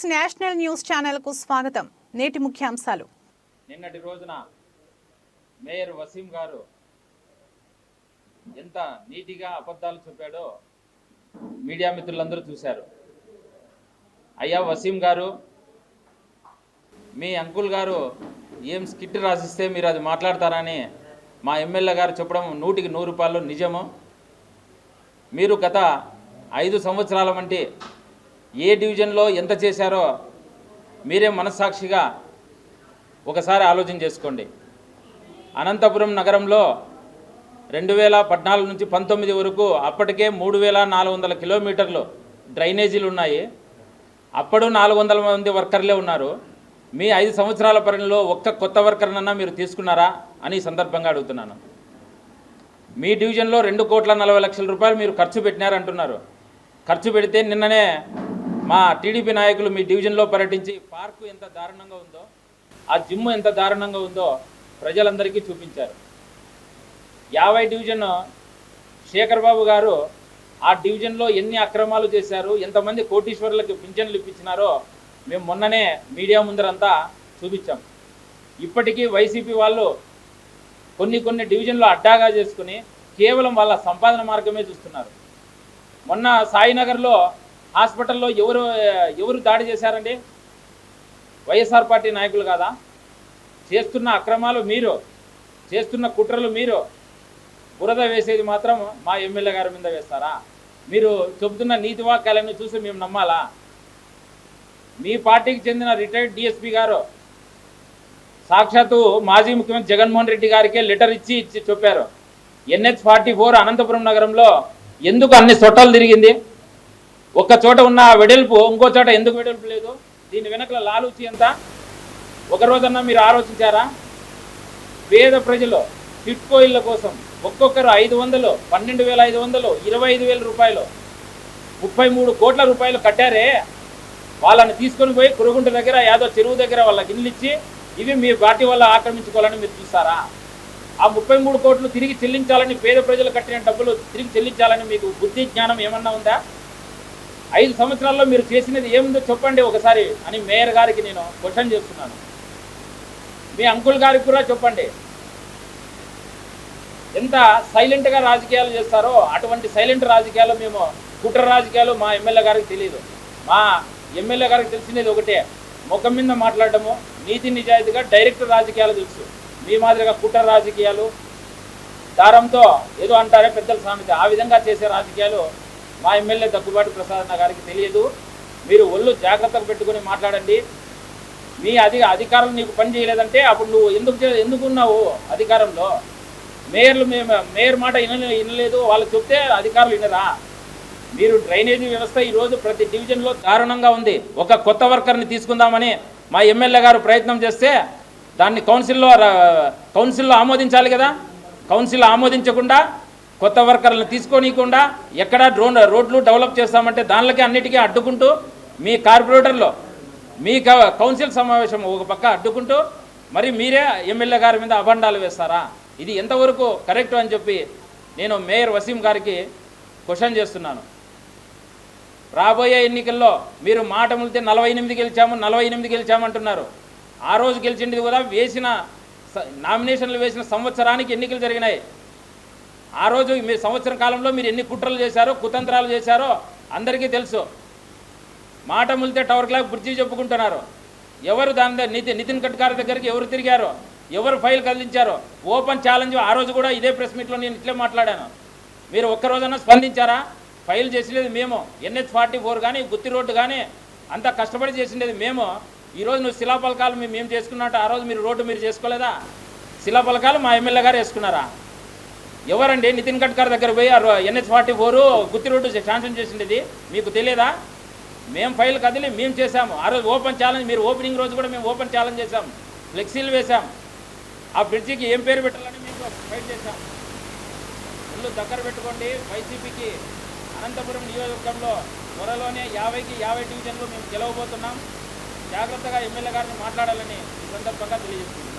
Six national news ఛానల్కు స్వాగతం. నేటి ముఖ్యాంశాలు. నిన్నటి రోజున మేయర్ వసీం గారు ఎంత నీటిగా అబద్ధాలు చెప్పాడో మీడియా మిత్రులందరూ చూశారు. అయ్యా వసీం గారు మీ అంకుల్ గారు ఏం స్కిట్ రాసిస్తే మీరు అది మాట్లాడతారని మా ఎమ్మెల్యే గారు చెప్పడం నూటికి నూరు రూపాయలు నిజము. మీరు గత ఐదు సంవత్సరాల వంటి ఏ డివిజన్లో ఎంత చేశారో మీరే మనస్సాక్షిగా ఒకసారి ఆలోచన చేసుకోండి. అనంతపురం నగరంలో రెండు వేల పద్నాలుగు నుంచి పంతొమ్మిది వరకు అప్పటికే మూడు వేల నాలుగు వందల కిలోమీటర్లు డ్రైనేజీలు ఉన్నాయి. అప్పుడు నాలుగు వందల మంది వర్కర్లే ఉన్నారు. మీ ఐదు సంవత్సరాల పరిణిలో ఒక్క కొత్త వర్కర్నన్నా మీరు తీసుకున్నారా అని సందర్భంగా అడుగుతున్నాను. మీ డివిజన్లో రెండు కోట్ల నలభై లక్షల రూపాయలు మీరు ఖర్చు పెట్టినారంటున్నారు. ఖర్చు పెడితే నిన్ననే మా టీడీపీ నాయకులు మీ డివిజన్లో పర్యటించి పార్కు ఎంత దారుణంగా ఉందో ఆ జిమ్ ఎంత దారుణంగా ఉందో ప్రజలందరికీ చూపించారు. యాభై డివిజన్ శేఖర్ బాబు గారు ఆ డివిజన్లో ఎన్ని అక్రమాలు చేశారు ఎంతమంది కోటీశ్వరులకు పింఛన్లు ఇప్పించినారో మేము మొన్ననే మీడియా ముందరంతా చూపించాం. ఇప్పటికీ వైసీపీ వాళ్ళు కొన్ని కొన్ని డివిజన్లు అడ్డాగా చేసుకుని కేవలం వాళ్ళ సంపాదన మార్గమే చూస్తున్నారు. మొన్న సాయినగర్లో హాస్పిటల్లో ఎవరు ఎవరు దాడి చేశారండి? వైఎస్ఆర్ పార్టీ నాయకులు కాదా? చేస్తున్న అక్రమాలు మీరు చేస్తున్న కుట్రలు మీరు బురద వేసేది మాత్రం మా ఎమ్మెల్యే గారి మీద వేస్తారా? మీరు చెబుతున్న నీతి వాక్యాలను చూసి మేము నమ్మాలా? మీ పార్టీకి చెందిన రిటైర్డ్ డిఎస్పీ గారు సాక్షాత్తు మాజీ ముఖ్యమంత్రి జగన్మోహన్ రెడ్డి గారికే లెటర్ ఇచ్చి ఇచ్చి చెప్పారు. ఎన్హెచ్ ఫార్టీ ఫోర్ అనంతపురం నగరంలో ఎందుకు అన్ని చొట్టాలు తిరిగింది? ఒక్క చోట ఉన్న ఆ వెడల్పు ఇంకో చోట ఎందుకు వెడల్పు లేదు? దీని వెనకల లాలూచి ఎంత? ఒకరోజన్నా మీరు ఆలోచించారా? పేద ప్రజలు టిట్కో ఇళ్ళ కోసం ఒక్కొక్కరు ఐదు వందలు పన్నెండు వేల ఐదు వందలు ఇరవై ఐదు వేల రూపాయలు ముప్పై మూడు కోట్ల రూపాయలు కట్టారే? వాళ్ళని తీసుకొని పోయి కురుగుంట దగ్గర యాదో చెరువు దగ్గర వాళ్ళ గిన్నెలిచ్చి ఇవి మీ పార్టీ వల్ల ఆక్రమించుకోవాలని మీరు చూస్తారా? ఆ ముప్పై మూడు కోట్లు తిరిగి చెల్లించాలని పేద ప్రజలు కట్టిన డబ్బులు తిరిగి చెల్లించాలని మీకు బుద్ధి జ్ఞానం ఏమన్నా ఉందా? ఐదు సంవత్సరాల్లో మీరు చేసినది ఏముందో చెప్పండి ఒకసారి అని మేయర్ గారికి నేను క్వశ్చన్ చేస్తున్నాను. మీ అంకుల్ గారికి కూడా చెప్పండి. ఎంత సైలెంట్గా రాజకీయాలు చేస్తారో అటువంటి సైలెంట్ రాజకీయాలు మేము కుట్ర రాజకీయాలు మా ఎమ్మెల్యే గారికి తెలియదు. మా ఎమ్మెల్యే గారికి తెలిసినది ఒకటే ముఖం మీద మాట్లాడటము నీతి నిజాయితీగా డైరెక్ట్ రాజకీయాలు తెలుసు. మీ మాదిరిగా కుట్ర రాజకీయాలు దారంతో ఏదో అంటారే పెద్దల సామెత. ఆ విధంగా చేసే రాజకీయాలు మా ఎమ్మెల్యే దగ్గుబాటి ప్రసాద్ గారికి తెలియదు. మీరు ఒళ్ళు జాగ్రత్తగా పెట్టుకుని మాట్లాడండి. మీ అధి అధికారులు నీకు పని చేయలేదంటే అప్పుడు నువ్వు ఎందుకు ఎందుకున్నావు అధికారంలో? మేయర్లు మేము మేయర్ మాట విన వినలేదు. వాళ్ళు చెప్తే అధికారులు వినరా? మీరు డ్రైనేజీ వ్యవస్థ ఈరోజు ప్రతి డివిజన్లో దారుణంగా ఉంది. ఒక కొత్త వర్కర్ని తీసుకుందామని మా ఎమ్మెల్యే గారు ప్రయత్నం చేస్తే దాన్ని కౌన్సిల్లో కౌన్సిల్లో ఆమోదించాలి కదా? కౌన్సిల్ ఆమోదించకుండా కొత్త వర్కర్లను తీసుకోనీయకుండా ఎక్కడ డ్రోన్ రోడ్లు డెవలప్ చేస్తామంటే దానిలకి అన్నిటికీ అడ్డుకుంటూ మీ కార్పొరేటర్లో మీ క- కౌన్సిల్ సమావేశం ఒక పక్క అడ్డుకుంటూ మరి మీరే ఎమ్మెల్యే గారి మీద అభండాలు వేస్తారా? ఇది ఎంతవరకు కరెక్ట్ అని చెప్పి నేను మేయర్ వసీం గారికి క్వశ్చన్ చేస్తున్నాను. రాబోయే ఎన్నికల్లో మీరు మాట ములితే నలభై ఎనిమిది గెలిచాము నలభై ఎనిమిది గెలిచామంటున్నారు. ఆ రోజు గెలిచింది కూడా వేసిన స- నామినేషన్లు వేసిన సంవత్సరానికి ఎన్నికలు జరిగినాయి. ఆ రోజు మీ సంవత్సరం కాలంలో మీరు ఎన్ని కుట్రలు చేశారో కుతంత్రాలు చేశారో అందరికీ తెలుసు. మాట ములితే టవర్ క్లాక్ బ్రిడ్జి చెప్పుకుంటున్నారు. ఎవరు దాని నితి నితిన్ నితిన్ గడ్కరీ దగ్గరికి ఎవరు తిరిగారో ఎవరు ఫైల్ కదిలించారో ఓపెన్ ఛాలెంజ్ ఆ రోజు కూడా ఇదే ప్రెస్ మీట్లో నేను ఇట్లే మాట్లాడాను. మీరు ఒక్కరోజన్నా స్పందించారా? ఫైల్ చేసినది మేము. ఎన్హెచ్ ఫార్టీ ఫోర్ కానీ గుత్తి రోడ్డు కానీ అంత కష్టపడి చేసిండేది మేము. ఈరోజు నువ్వు శిలాఫలకాలు మేము మేము చేసుకున్నట్టు ఆ రోజు మీరు రోడ్డు మీరు చేసుకోలేదా? శిలాపలకాలు మా ఎమ్మెల్యే గారు వేసుకున్నారా? ఎవరండి? నితిన్ గడ్కర్ దగ్గర పోయి NH forty four Gooty road sanction చేసిండేది. మీకు తెలియదా? మేము ఫైల్ కదిలి మేము చేసాము ఆ రోజు ఓపెన్ ఛాలెంజ్ మీరు ఓపెనింగ్ రోజు కూడా మేము ఓపెన్ ఛాలెంజ్ చేసాం ఫ్లెక్సీలు వేసాం ఆ బ్రిడ్జికి ఏం పేరు పెట్టాలని మేము ఫైట్ చేశాం. ఇల్లు దగ్గర పెట్టుకోండి. వైసీపీకి అనంతపురం నియోజకవర్గంలో త్వరలోనే యాభైకి యాభై డివిజన్లు మేము గెలవబోతున్నాం. జాగ్రత్తగా ఎమ్మెల్యే గారిని మాట్లాడాలని ఈ సందర్భంగా తెలియజేస్తున్నాం.